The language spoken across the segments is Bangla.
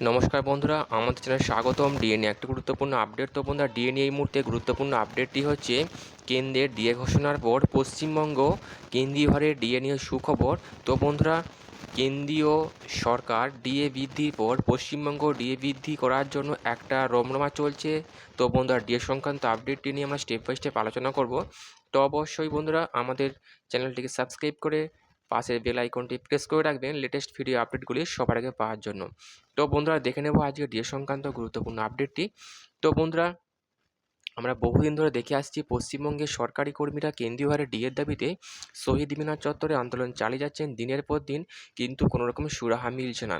নমস্কার বন্ধুরা, আমাদের চ্যানেলে স্বাগতম। ডিএনএ একটি গুরুত্বপূর্ণ আপডেট। তো বন্ধুরা, ডিএনএ এই মুহূর্তে গুরুত্বপূর্ণ আপডেটটি হচ্ছে কেন্দ্রের ডিএ ঘোষণার পর পশ্চিমবঙ্গ কেন্দ্রীয় হারে ডিএ সুখবর। তো বন্ধুরা, কেন্দ্রীয় সরকার ডিএ বৃদ্ধির পর পশ্চিমবঙ্গ ডিএ বৃদ্ধি করার জন্য একটা রমরমা চলছে। তো বন্ধুরা, ডিএ সংক্রান্ত আপডেটটি নিয়ে আমরা স্টেপ বাই স্টেপ আলোচনা করব। তো অবশ্যই বন্ধুরা, আমাদের চ্যানেলটিকে সাবস্ক্রাইব করে পাশের বেল আইকনটি প্রেস করে রাখবেন লেটেস্ট ভিডিও আপডেটগুলি সবার আগে পাওয়ার জন্য। তো বন্ধুরা, দেখে নেব আজকে ডিএ সংক্রান্ত গুরুত্বপূর্ণ আপডেটটি তো বন্ধুরা আমরা বহুদিন ধরে দেখে আসছি পশ্চিমবঙ্গের সরকারি কর্মীরা কেন্দ্রীয় হারে ডিএর দাবিতে শহীদ মিনার চত্বরে আন্দোলন চালিয়ে যাচ্ছেন দিনের পর দিন, কিন্তু কোনো রকম সুরাহা মিলছে না।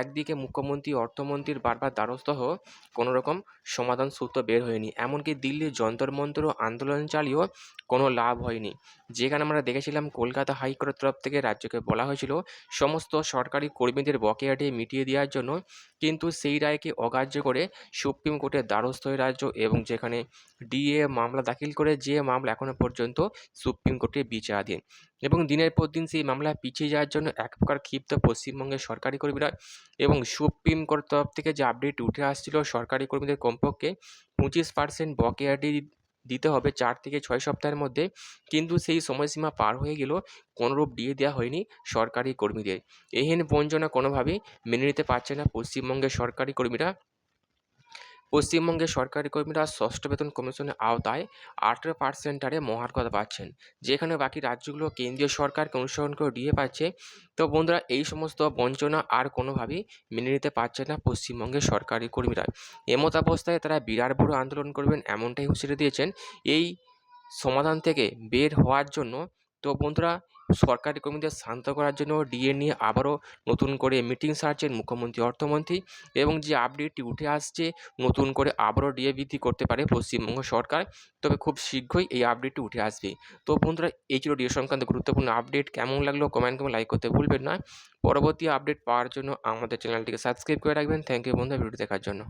একদিকে মুখ্যমন্ত্রী, অর্থমন্ত্রীর বারবার দ্বারস্থ হয়েও কোনো রকম সমাধান সূত্র বের হয়নি। এমনকি দিল্লির যন্তর মন্তরও আন্দোলন চালিয়েও কোনো লাভ হয়নি। যেখানে আমরা দেখেছিলাম, কলকাতা হাইকোর্টের তরফ থেকে রাজ্যকে বলা হয়েছিল, সমস্ত সরকারি কর্মীদের বকেয়াটি মিটিয়ে দেওয়ার জন্য, কিন্তু সেই রায়কে অগ্রাহ্য করে সুপ্রিম কোর্টের দ্বারস্থ হয়ে রাজ্য এবং যেখানে ডিএ মামলা দাখিল করে যে মামলা এখনও পর্যন্ত সুপ্রিম কোর্টে বিচারাধীন। এবং দিনের পর দিন সেই মামলা পিছিয়ে যাওয়ার জন্য এক প্রকার ক্ষিপ্ত পশ্চিমবঙ্গের সরকারি কর্মীরা এবং সুপ্রিম কোর্ট তরফ থেকে যে আপডেট উঠে আসছিল সরকারি কর্মীদের কমপক্ষে পঁচিশ পার্সেন্ট বকেয়াটি দিতে হবে চার থেকে ছয় সপ্তাহের মধ্যে। কিন্তু সেই সময়সীমা পার হয়ে গেলেও কোনোরূপ ডিএ দেওয়া হয়নি সরকারি কর্মীদের। এহেন বঞ্চনা কোনোভাবেই মেনে নিতে পারছে না পশ্চিমবঙ্গের সরকারি কর্মীরা। পশ্চিমবঙ্গের সরকারি কর্মীরা ষষ্ঠ বেতন কমিশনের আওতায় আঠেরো পার্সেন্ট হারে মহার্ঘতা পাচ্ছেন। যেখানে বাকি রাজ্যগুলো কেন্দ্রীয় সরকারকে অনুসরণ করে ডিএ পাচ্ছে। তো বন্ধুরা, এই সমস্ত বঞ্চনা আর কোনোভাবেই মেনে নিতে পারছে না পশ্চিমবঙ্গের সরকারি কর্মীরা। এমত অবস্থায় তারা বিরাট বড় আন্দোলন করবেন, এমনটাই হুঁশিয়ারি দিয়েছেন। এই সমাধান থেকে বের হওয়ার জন্য তো বন্ধুরা, সরকারি কর্মীদের শান্ত করার জন্য ডিএ নিয়ে আবারও নতুন করে মিটিং সারছেন মুখ্যমন্ত্রী, অর্থমন্ত্রী এবং যে আপডেটটি উঠে আসছে, নতুন করে আবারও ডিএ বৃদ্ধি করতে পারে পশ্চিমবঙ্গ সরকার। তবে খুব শীঘ্রই এই আপডেটটি উঠে আসবে। তো বন্ধুরা, এই ছিল ডিএ সংক্রান্ত গুরুত্বপূর্ণ আপডেট। কেমন লাগল কমেন্ট করে লাইক করতে ভুলবেন না। পরবর্তী আপডেট পাওয়ার জন্য আমাদের চ্যানেলটিকে সাবস্ক্রাইব করে রাখবেন। থ্যাংক ইউ বন্ধুরা ভিডিও দেখার জন্য।